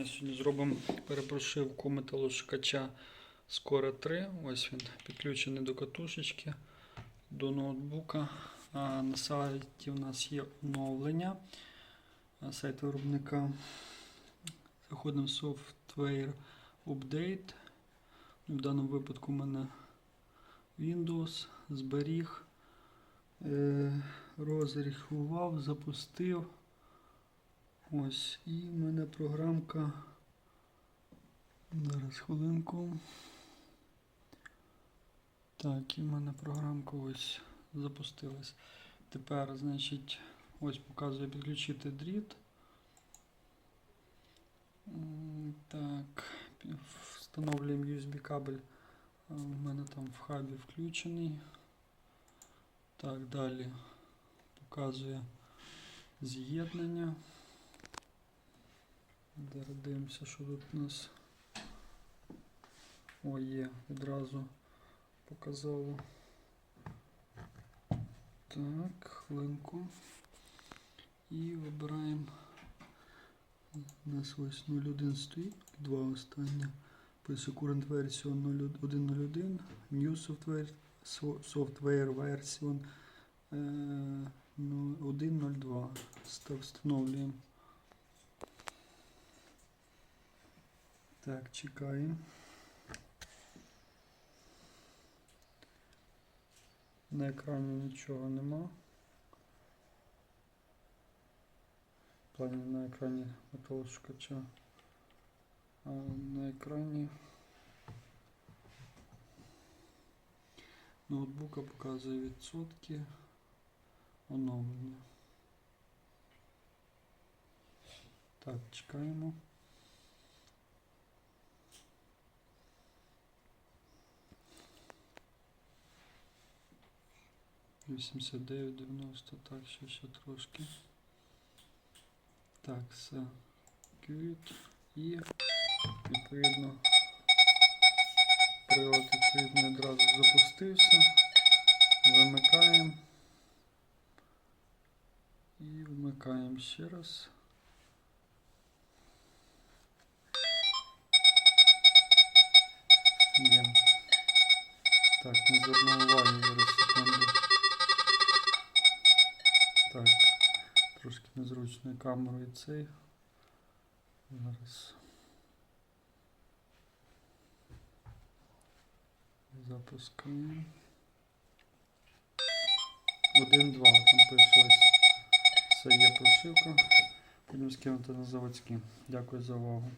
Е, Сьогодні зробимо перепрошивку металошукача Скоро 3. Ось він підключений до катушечки, до ноутбука. А на сайті в нас є оновлення. Сайт виробника. Заходимо в Software Update. В даному випадку у мене Windows зберіг, е, розрахував, запустив. Ось, і в мене програмка. Зараз хвилинку. Так, і в мене програмка ось запустилась. Тепер, значить, ось показує підключити дріт. Так, встановлюємо USB кабель. А, У мене там в хабі включений. Так, далі показує з'єднання. Зараз дивимося, що тут у нас. О, є, відразу показало. Так, хвилинку. І вибираємо. У нас ось 01 стоїть, два остання. Пише current version 1.01, new software, software version е, ну, 1.02. Встановлюємо. Так, чекаємо. На екрані нічого нема. В плані на екрані металошукача. А на екрані ноутбука показує відсотки оновлення. Так, чекаємо. Вісімдесят дев'ять дев'яносто, так, ще ще трошки. Так, все. Квіт і відповідно прилад відповідно одразу запустився. Вимикаємо і вмикаємо ще раз. Є. Так, не звернув уваги зараз секунду. Трошки незручно камерою цей. Зараз. Запускаємо. Один-два там пише. Це є прошивка. Будемо скинути на заводські. Дякую за увагу.